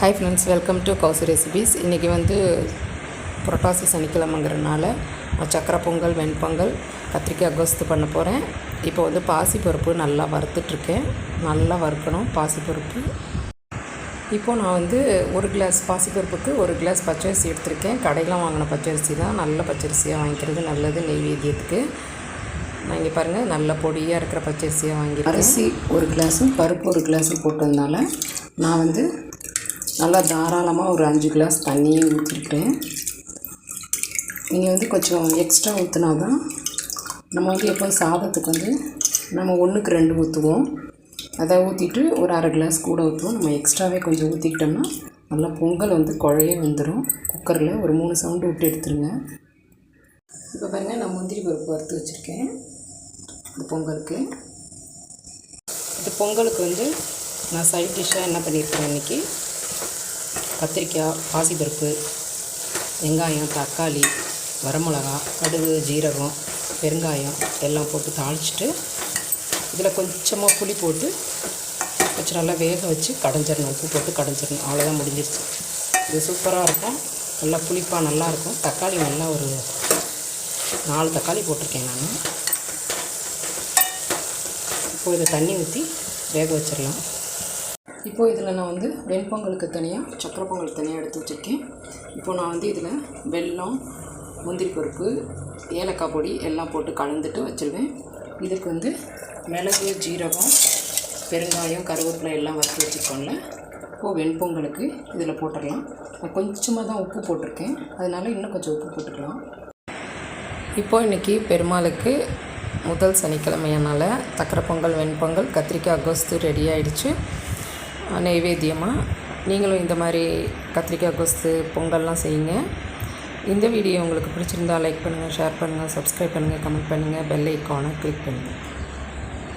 Hi friends welcome to Kousi recipes இன்றைக்கி வந்து புரட்டாசி சனிக்கிழமைங்கிறனால நான் சக்கரை பொங்கல் வெண்பொங்கல் கத்திரிக்காய் கோஸ்து பண்ண போகிறேன் இப்போ வந்து பாசிப்பருப்பு நல்லா வறுத்துட்ருக்கேன். நல்லா வறுக்கணும் பாசிப்பருப்பு. இப்போது நான் வந்து ஒரு கிளாஸ் பாசிப்பருப்புக்கு ஒரு கிளாஸ் பச்சரிசி எடுத்திருக்கேன். கடையில் வாங்கின பச்சரிசி தான். நல்ல பச்சரிசியாக வாங்கிக்கிறது. நல்லது நெய்வேத்தியத்துக்கு நான் இங்கே பாருங்கள் நல்ல பொடியாக இருக்கிற பச்சரிசியாக வாங்கி அரிசி ஒரு கிளாஸும் பருப்பு ஒரு கிளாஸும் போட்டதுனால நான் வந்து நல்லா தாராளமாக ஒரு அஞ்சு கிளாஸ் தண்ணியும் ஊற்றிருக்கிறேன் நீங்கள் வந்து கொஞ்சம் எக்ஸ்ட்ரா ஊற்றினா தான் நம்ம வந்து எப்போ சாதத்துக்கு வந்து நம்ம ஒன்றுக்கு ரெண்டு ஊற்றுவோம் அதை ஊற்றிட்டு ஒரு அரை கிளாஸ் கூட ஊற்றுவோம் நம்ம எக்ஸ்ட்ராவே கொஞ்சம் ஊற்றிக்கிட்டோம்னா நல்லா பொங்கல் வந்து குழைய வந்துடும் குக்கரில் ஒரு மூணு சவுண்டு விட்டு எடுத்துருங்க. இப்போ பாருங்கள் நான் முந்திரி பருப்பு வறுத்து வச்சுருக்கேன். இந்த பொங்கலுக்கு. இந்த பொங்கலுக்கு வந்து நான் சைட் டிஷ்ஷாக என்ன பண்ணியிருக்கேன் இன்றைக்கி கத்திரிக்காய் பாசிப்பருப்பு வெங்காயம் தக்காளி வரமிளகா கடுகு ஜீரகம் பெருங்காயம் எல்லாம் போட்டு தாளிச்சிட்டு இதில் கொஞ்சமாக புளி போட்டு கொஞ்சம் நல்லா வேக வச்சு கடைஞ்சிடணும் உப்பு போட்டு கடைஞ்சிடணும் அவ்வளோதான் முடிஞ்சிருச்சு. இது சூப்பராக இருக்கும். நல்லா புளிப்பாக நல்லாயிருக்கும் தக்காளி நல்லா ஒரு நாலு தக்காளி போட்டிருக்கேன் நான். இப்போது இதை தண்ணி ஊற்றி வேக வச்சிடலாம். இப்போது இதில் நான் வந்து வெண்பொங்கலுக்கு தனியாக சக்கரை பொங்கல் தனியாக எடுத்து வச்சுருக்கேன். இப்போது நான் வந்து இதில் வெல்லம் முந்திரி பருப்பு ஏலக்காய் பொடி எல்லாம் போட்டு கலந்துட்டு வச்சுருவேன். இதுக்கு வந்து மிளகு ஜீரகம் பெருங்காயம் கருவேப்பிலை எல்லாம் வறுத்து வச்சுருக்கோம்ல. இப்போது வெண்பொங்கலுக்கு இதில் போட்டுடலாம். நான் கொஞ்சமாக தான் உப்பு போட்டிருக்கேன். அதனால் இன்னும் கொஞ்சம் உப்பு போட்டுக்கலாம். இப்போது இன்றைக்கி பெருமாளுக்கு முதல் சனிக்கிழமையானால் சக்கரை பொங்கல் வெண்பொங்கல் கத்திரிக்காய் அகோஸ்து ரெடி ஆகிடுச்சு நைவேத்தியமாக நீங்களும் இந்த மாதிரி கத்திரிக்காய் கொஸ்து பொங்கல்லாம் செய்யுங்க. இந்த வீடியோ உங்களுக்கு பிடிச்சிருந்தா லைக் பண்ணுங்கள் ஷேர் பண்ணுங்கள் சப்ஸ்கிரைப் பண்ணுங்கள் கமெண்ட் பண்ணுங்கள் பெல் ஐக்கானை கிளிக் பண்ணுங்கள்